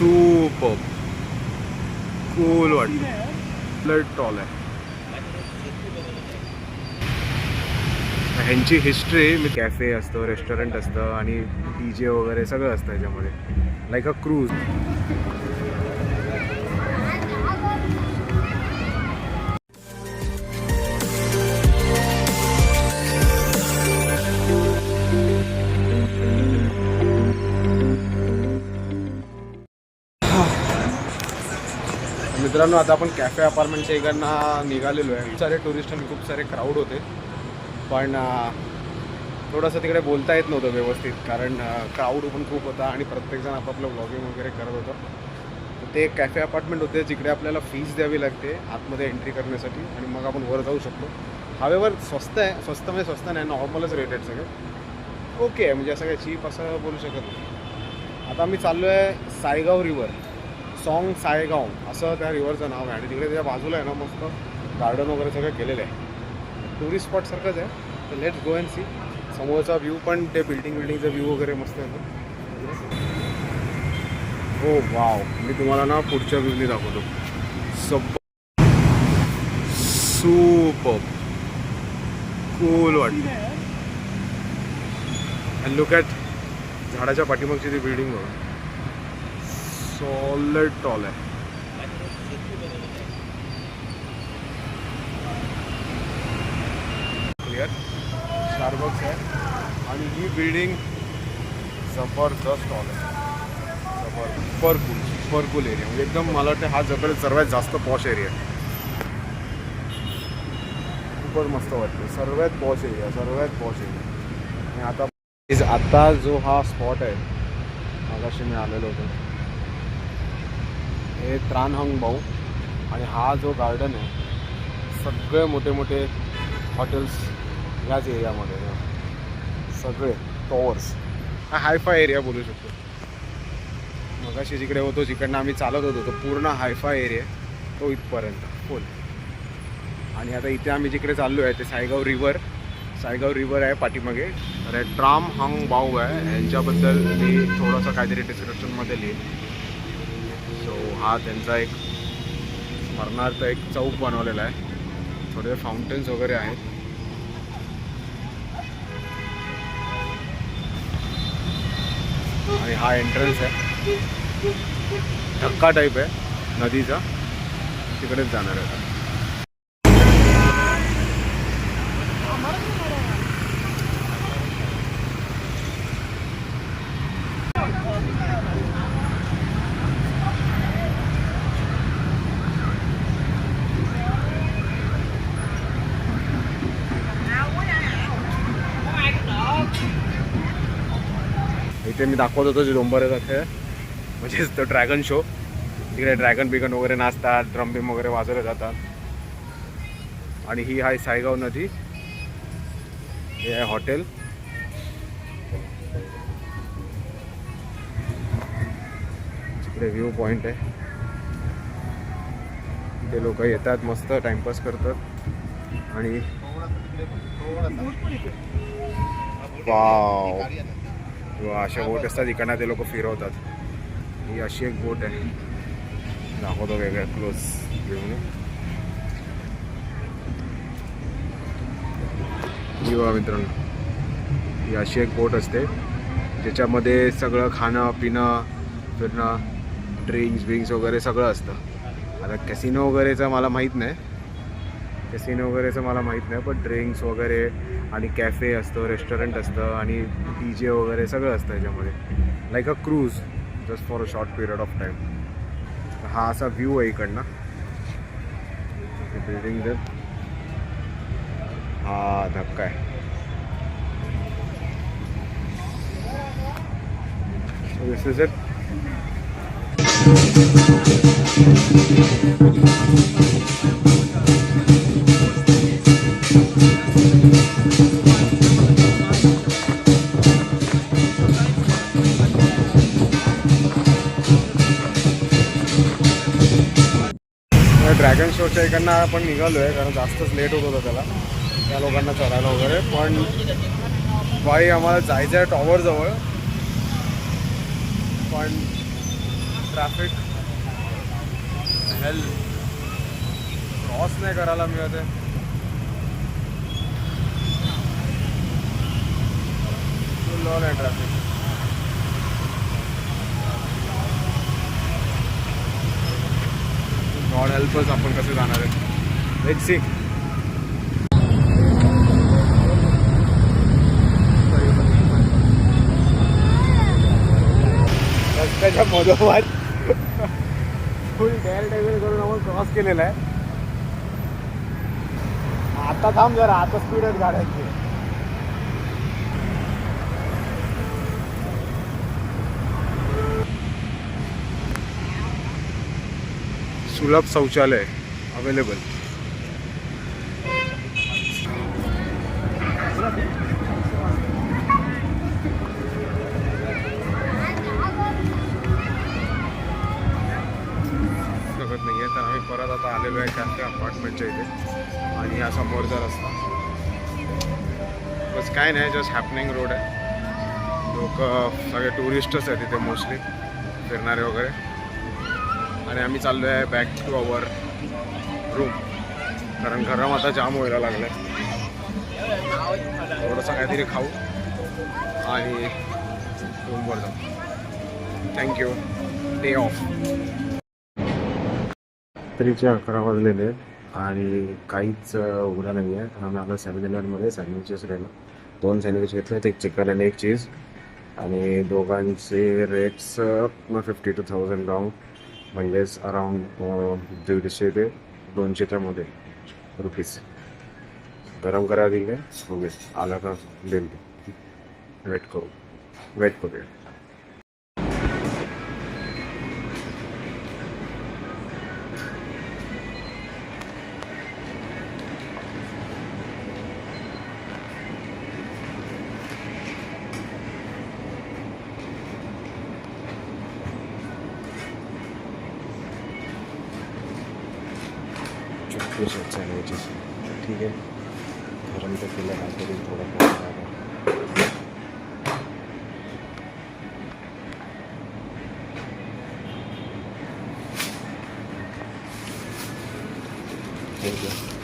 Super cool वाटतं blood tall आहे ह्यांची हिस्ट्री मी कॅफे असतं रेस्टॉरंट असतं आणि डी जे वगैरे सगळं असतं याच्यामध्ये लाईक अ क्रूज मित्रांनो आता आपण कॅफे अपार्टमेंटच्या इकडनं निघालेलो आहे. खूप सारे टुरिस्ट आणि खूप सारे क्राऊड होते. पण थोडंसं तिकडे बोलता येत नव्हतं व्यवस्थित कारण क्राऊड पण खूप होता आणि प्रत्येकजण आपापलं ब्लॉगिंग वगैरे करत होतं. ते कॅफे अपार्टमेंट होते जिकडे आपल्याला फीज द्यावी लागते आतमध्ये एंट्री करण्यासाठी आणि मग आपण वर जाऊ शकतो. हवेवर स्वस्त आहे स्वस्त म्हणजे स्वस्त नाही नॉर्मलच रेट आहेत सगळे. ओके आहे म्हणजे असं काही चीप असं बोलू शकत नाही. आता आम्ही चाललो आहे सायगाव रिवर सॉंग सायगाव असं त्या रिव्हरचं नाव आहे. आणि तिकडे त्याच्या बाजूला आहे ना मस्त गार्डन वगैरे सगळं केलेलं आहे. टुरिस्ट स्पॉटसारखंच आहे. तर लेट्स गो अँड सी समोरचा व्ह्यू पण ते बिल्डिंग बिल्डिंगचा व्ह्यू वगैरे मस्त आहे ना. हो वाव मी तुम्हाला ना पुढच्या व्ह्यूनी दाखवतो. सब सूप कूल वाटतं. अँड लुक ॲट झाडाच्या पाठीमागची ती बिल्डिंग बघा. सॉलिड टॉल आहे क्लिअर स्टारबक्स आहे आणि ही बिल्डिंग जबरदस्त टॉल आहे जबर super cool super cool area म्हणजे एकदम मला वाटतं हा जबर सर्वात जास्त पॉश एरिया आहे. खूपच मस्त वाटतं सर्वात पॉश एरिया सर्वात पॉश एरिया आणि आता इज आता जो हा स्पॉट आहे मागाशी मी आलेलो होतो. हे त्राणहंग भाऊ. आणि हा जो गार्डन आहे सगळे मोठे मोठे हॉटेल्स याच एरियामध्ये सगळे टॉवर्स हा हायफाय एरिया बोलू शकतो. मगाशी जिकडे होतो जिकडनं आम्ही चालत होतो तो पूर्ण हायफाय एरिया तो इथपर्यंत फुल आणि आता इथे आम्ही जिकडे चाललो आहे ते सायगाव रिवर सायगाव रिवर आहे पाठीमागे. तर ट्राम हंग बाऊ आहे. यांच्याबद्दल मी थोडंसं काहीतरी डिस्क्रिप्शनमध्ये लिहिलं हा त्यांचा एक स्मरणार्थ एक चौक बनवलेला आहे. थोडे फाउंटेन्स वगैरे आहेत. आणि हा एंट्रन्स आहे. धक्का टाईप आहे. नदीचा. तिकडेच जाणार आहे. इथे मी दाखवत होतो जे डोंबर आहे म्हणजेच तो ड्रॅगन शो तिकडे ड्रॅगन बिगन वगैरे नाचतात ड्रम बिम वगैरे वाजवले जातात. आणि ही आहे सायगाव नदी. हे आहे हॉटेल तिकडे व्ह्यू पॉईंट आहे. ते लोक येतात मस्त टाइमपास करतात. आणि वाव किंवा अशा बोट असतात इकडनं ते लोक फिरवतात. ही अशी एक बोट आहे. दाखवतो वेगळ्या क्लोज घेऊन ही बघा मित्रांनो ही अशी एक बोट असते. ज्याच्यामध्ये सगळं खाणं पिणं फिरणं ड्रिंक्स बिंक्स वगैरे सगळं असतं. आता कॅसिनो वगैरेचं मला माहीत नाही. ते सीन वगैरेचं मला माहीत नाही पण ड्रिंक्स वगैरे आणि कॅफे असतं रेस्टॉरंट असतं आणि डी जे वगैरे सगळं असतं याच्यामध्ये. Like a cruise just for a short period of time हा असा व्ह्यू आहे इकडनं. बिल्डिंग जर हा धक्का आहे. दिस इज इट ड्रॅगन शोच्या इकडनं आपण निघालो आहे कारण जास्तच लेट होत होतं त्याला. त्या लोकांना चढायला वगैरे. पण बाई आम्हाला जायचं आहे टॉवरजवळ पण ट्रॅफिक हेल क्रॉस नाही करायला मिळत आहे. फुल आहे ट्रॅफिक गॉड हेल्पच आपण कसे जाणार आहे लेट सी रस्त्याच्या मधोमध फुल डॅल डेव्हिल करून आपण क्रॉस केलेला आहे. आता थांब जरा आता स्पीडच गाड्यांची सुलभ शौचालय अवेलेबल शकत नाही आहे तर आम्ही परत आता आलेलो आहे कॅफे अपार्टमेंटच्या इथे. आणि हा समोरचा रस्ता. बस काय नाही जस्ट हॅपनिंग रोड आहे. लोक सगळे टुरिस्टच आहेत तिथे मोस्टली फिरणारे वगैरे. आणि आम्ही चाललो आहे बॅक टू अवर रूम कारण गरम आता जाम व्हायला लागलं आहे थोडंसं काहीतरी खाऊ आणि रूमवर जाऊ. थँक्यू डे ऑफ रात्रीचे अकरा वाजलेले आणि काहीच उघडा नाही आहे आम्ही आता सेवन इलेवनमध्ये सँडविचेस राहिलं. दोन सँडविच घेतले एक चिकन आणि एक चीज आणि दोघांचे rates fifty two thousand round म्हणजेच अराऊंड दीडशे ते दोनशेच्या मध्ये रुपीज. गरम करा दिले बघूया आला का देईल. वेट करू. वेट करूया. चुटपूस सँडविचेस ठीक आहे गरम तर केलं काहीतरी थोडं थँक्यू